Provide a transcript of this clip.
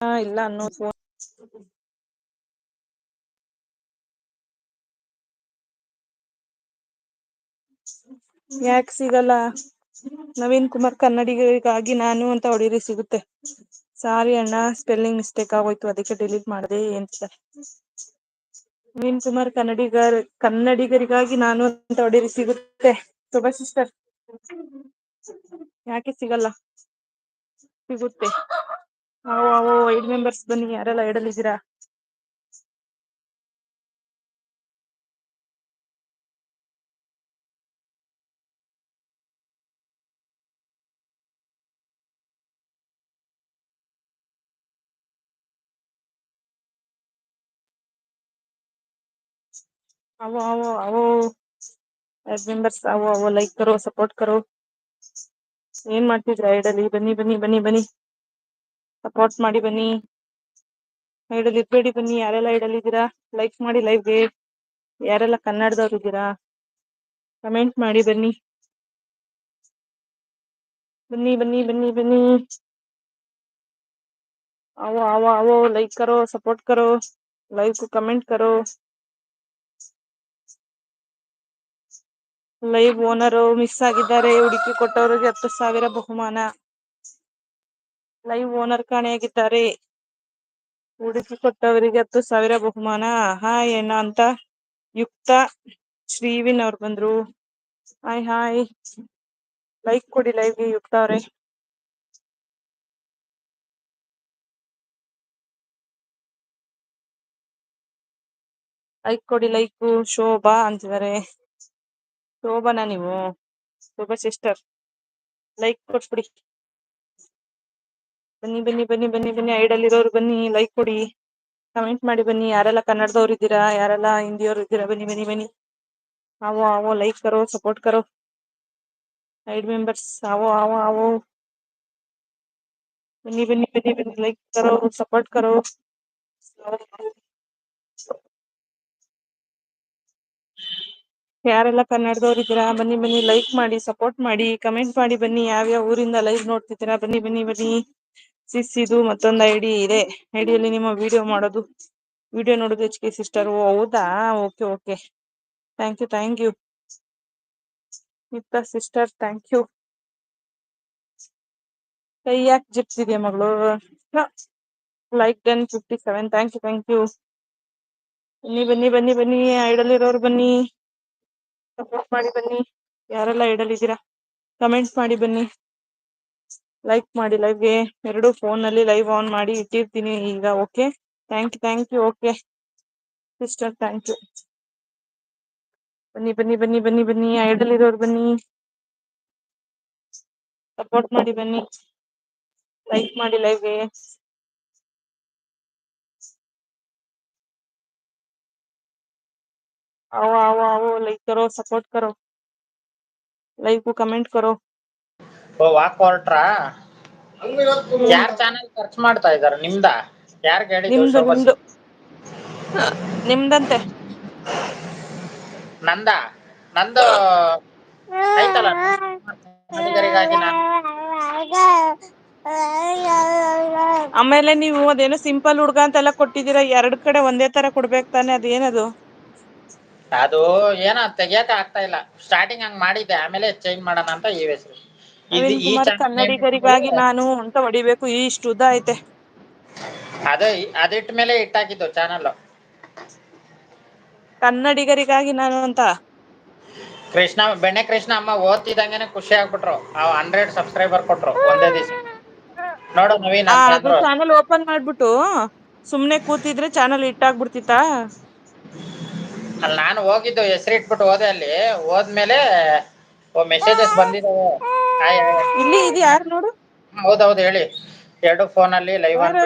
ಇಲ್ಲ ಅನ್ನೋ ಫೋನ್ ಯಾಕ ಸಿಗಲ್ಲ? ನವೀನ್ ಕುಮಾರ್ ಕನ್ನಡಿಗರಿಗಾಗಿ ನಾನು ಅಂತ ಹೊಡಿರಿ ಸಿಗುತ್ತೆ. ಸಾರಿ ಅಣ್ಣ, ಸ್ಪೆಲ್ಲಿಂಗ್ ಮಿಸ್ಟೇಕ್ ಆಗೋಯ್ತು, ಅದಕ್ಕೆ ಡಿಲೀಟ್ ಮಾಡಿದೆ ಅಂತ ನವೀನ್ ಕುಮಾರ್ ಕನ್ನಡಿಗರ್, ಕನ್ನಡಿಗರಿಗಾಗಿ ನಾನು ಅಂತ ಹೊಡಿರಿ ಸಿಗುತ್ತೆ. ಶುಭ ಸಿಸ್ಟರ್. ಯಾಕೆ ಸಿಗಲ್ಲ? ಸಿಗುತ್ತೆ. ಅವು ಐಡ್ ಮೆಂಬರ್ಸ್ ಬನ್ನಿ ಯಾರೆಲ್ಲ ಐಡಲ್ಲಿದ್ದೀರಾ आवो आवो आवो ಮೆಂಬರ್ಸ್ ಅವೋ ಅವೋ ಲೈಕ್ ಕರೋ ಸಪೋರ್ಟ್ ಕರೋ ಏನ್ ಮಾಡ್ತಿದ್ರ ಐಡಲ್ಲಿ ಬನ್ನಿ ಬನ್ನಿ ಬನ್ನಿ ಬನ್ನಿ ಸಪೋರ್ಟ್ ಮಾಡಿ ಬನ್ನಿ ಐಡಲ್ ಇರ್ಬೇಡಿ ಬನ್ನಿ ಯಾರೆಲ್ಲಾ ಐಡಲ್ ಇದ್ದೀರಾ ಲೈಕ್ ಮಾಡಿ ಲೈವ್ಗೆ ಯಾರೆಲ್ಲ ಕನ್ನಡದವರು ಇದ್ದೀರಾ ಕಮೆಂಟ್ ಮಾಡಿ ಬನ್ನಿ ಬನ್ನಿ ಬನ್ನಿ ಬನ್ನಿ ಬನ್ನಿ आओ आओ आओ लाइक करो सपोर्ट करो लाइव को कमेंट करो ಲೈವ್ ಓನರ್ ಮಿಸ್ ಆಗಿದ್ದಾರೆ ಹುಡುಕಿ ಕೊಟ್ಟವರಿಗೆ ಹತ್ತು ಸಾವಿರ ಬಹುಮಾನ ಲೈವ್ ಓನರ್ ಕಾಣೆಯಾಗಿದ್ದಾರೆ. ಕೊಟ್ಟವರಿಗೆ ಹತ್ತು ಸಾವಿರ ಬಹುಮಾನ. ಹಾಯ್ ಅಣ್ಣ ಅಂತ ಯುಕ್ತ ಶ್ರೀವಿನ್ ಅವ್ರು ಬಂದ್ರು. Hi hi. ಲೈಕ್ ಕೊಡಿ ಲೈವ್ಗೆ ಯುಕ್ತ ಅವ್ರೆ. ಲೈಕ್ ಕೊಡಿ, ಲೈಕ್. ಶೋಭಾ ಅಂತಿದ್ದಾರೆ. ಶೋಭನಾ ನೀವು? ಶೋಭಾ ಸಿಸ್ಟರ್. ಲೈಕ್ ಕೊಟ್ಬಿಡಿ. ಬನ್ನಿ ಬನ್ನಿ ಬನ್ನಿ ಬನ್ನಿ ಬನ್ನಿ ಐಡಲ್ ಇರೋರು ಬನ್ನಿ ಲೈಕ್ ಕೊಡಿ ಕಮೆಂಟ್ ಮಾಡಿ ಬನ್ನಿ ಯಾರೆಲ್ಲ ಕನ್ನಡದವ್ರು ಇದ್ದೀರಾ ಯಾರೆಲ್ಲ ಹಿಂದಿಯವ್ರು ಇದ್ದೀರಾ ಬನ್ನಿ ಬನ್ನಿ ಬನ್ನಿ आवो आवो लाइक करो सपोर्ट करो साइड मेंबर्स आवो आवो आवो बन्नी बन्नी बन्नी बन्नी लाइक करो सपोर्ट करो ಯಾರೆಲ್ಲ ಕನ್ನಡದವ್ರು ಇದ್ದೀರಾ ಬನ್ನಿ ಬನ್ನಿ ಲೈಕ್ ಮಾಡಿ ಸಪೋರ್ಟ್ ಮಾಡಿ ಕಮೆಂಟ್ ಮಾಡಿ ಬನ್ನಿ ಯಾವ್ಯಾವ ಊರಿಂದ ಲೈವ್ ನೋಡ್ತಿದ್ದೀರಾ ಬನ್ನಿ ಬನ್ನಿ ಬನ್ನಿ ಸಿಸ್ ಇದು ಮತ್ತೊಂದು ಐಡಿ ಇದೆ. ಐಡಿಯಲ್ಲಿ ನಿಮ್ಮ ವಿಡಿಯೋ ಮಾಡೋದು, ವಿಡಿಯೋ ನೋಡೋದು ಎಚ್ ಕೆ ಸಿಸ್ಟರ್. ಓ ಹೌದಾ? Okay okay. Thank you thank you. ಇತ್ತ ಸಿಸ್ಟರ್, ಥ್ಯಾಂಕ್ ಯು. ಕೈ ಯಾಕೆ ಇದೆಯಾ ಮಗಳು? Like ten fifty seven. Thank you thank you. ಬನ್ನಿ ಬನ್ನಿ ಬನ್ನಿ ಬನ್ನಿ. ಐಡಲ್ ಇರೋರು ಬನ್ನಿ. ಸಪೋರ್ಟ್ ಮಾಡಿ ಬನ್ನಿ. ಯಾರೆಲ್ಲ ಐಡಲ್ ಇದ್ದೀರಾ? ಕಮೆಂಟ್ಸ್ ಮಾಡಿ ಬನ್ನಿ. ಲೈಕ್ ಮಾಡಿ ಲೈವ್ಗೆ ಎರಡು ಫೋನಲ್ಲಿ ಲೈವ್ ಆನ್ ಮಾಡಿ ಇಟ್ಟಿರ್ತೀನಿ ಈಗ okay thank you thank you okay sister thank you ಬನ್ನಿ ಬನ್ನಿ ಬನ್ನಿ ಬನ್ನಿ ಬನ್ನಿ ಐಡಲ್ ಇರೋರು ಬನ್ನಿ ಸಪೋರ್ಟ್ ಮಾಡಿ ಬನ್ನಿ ಲೈಕ್ ಮಾಡಿ ಲೈವ್ಗೆ आओ आओ आओ लाइक करो सपोर्ट करो लाइव को कमेंट करो ಓ ವಾಕ್ ಹೊರಟ್ರಾ? ಯಾರ್ ಚಾನೆಲ್ ಖರ್ಚು ಮಾಡ್ತಾ ಇದಾರೆ? ನಿಮ್ದ? ಯಾರ್ ಹೇಳಿದ್ದು ನಿಮ್ದು ನಿಮ್ದು. ನಿಮ್ದಂತೆ. ನಂದ? ನಂದು ಐತಲ್ಲ ನಾನು ಆಮೇಲೆ ನೀವು ಅದೇನೋ ಸಿಂಪಲ್ ಹುಡ್ಗ ಅಂತೆಲ್ಲ ಕೊಟ್ಟಿದ್ದೀರಾ? ಎರಡ್ ಕಡೆ ಒಂದೇ ತರ ಕೊಡ್ಬೇಕು ತಾನೆ? ಅದೇನದು? ಅದು ಏನೋ ತೆಗಿಯಕ ಆಗ್ತಾ ಇಲ್ಲ. ಸ್ಟಾರ್ಟಿಂಗ್ ಹಂಗ್ ಮಾಡಿದ್ದೆ. ಆಮೇಲೆ ಚೇಂಜ್ ಮಾಡೋಣ ಅಂತ ಈ ಹೆಸರು. ನವೀನ್ ಈ ಕುಮಾರ್ ಕನ್ನಡಿಗರಿಗಾಗಿ ನಾನು ಅಂತ ಹೊಡಿಬೇಕು? ಇಷ್ಟು ಉದ್ದ ಐತೆ. ಅದ ಅದಿಟ್ಟ ಮೇಲೆ ಇಟ್ಟಾಕಿದ್ದು ಚಾನಲ್ ಕನ್ನಡಿಗರಿಗಾಗಿ ನಾನು ಅಂತ? ಕೃಷ್ಣ ಬೆಣ್ಣೆ ಕೃಷ್ಣ ಅಮ್ಮ ಓದ್ತಿದಂಗೆನೆ ಖುಷಿ ಆಗ್ಬಿಟ್ರು. ಅವ್ ಹಂಡ್ರೆಡ್ ಸಬ್ಸ್ಕ್ರೈಬರ್ ಕೊಟ್ರು ಒಂದೇ ದಿವಸ. ನೋಡು ನವೀನ್ ಆ, ಅದು ಚಾನಲ್ ಓಪನ್ ಮಾಡ್ಬಿಟ್ಟು ಸುಮ್ನೆ ಕೂತಿದ್ರೆ ಚಾನಲ್ ಇಟ್ಟಾಗ್ಬಿಡ್ತಿತ್ತಾ ಅಲ್ಲಿ ನಾನು ಹೋಗಿದ್ದು ಹೆಸರು ಇಟ್ಬಿಟ್ಟು ಹೋದೆ ಅಲ್ಲಿ. ಹೋದ್ಮೇಲೆ ಓ ಮೆಸೇಜಸ್ ಬಂದಿದ್ದಾವೆ. ಇಲ್ಲಿ ಇದು ಯಾರು ನೋಡು? ಹೌದೌದು ಹೇಳಿ. ಎರಡು ಫೋನಲ್ಲಿ ಲೈವ್ ಅಂತ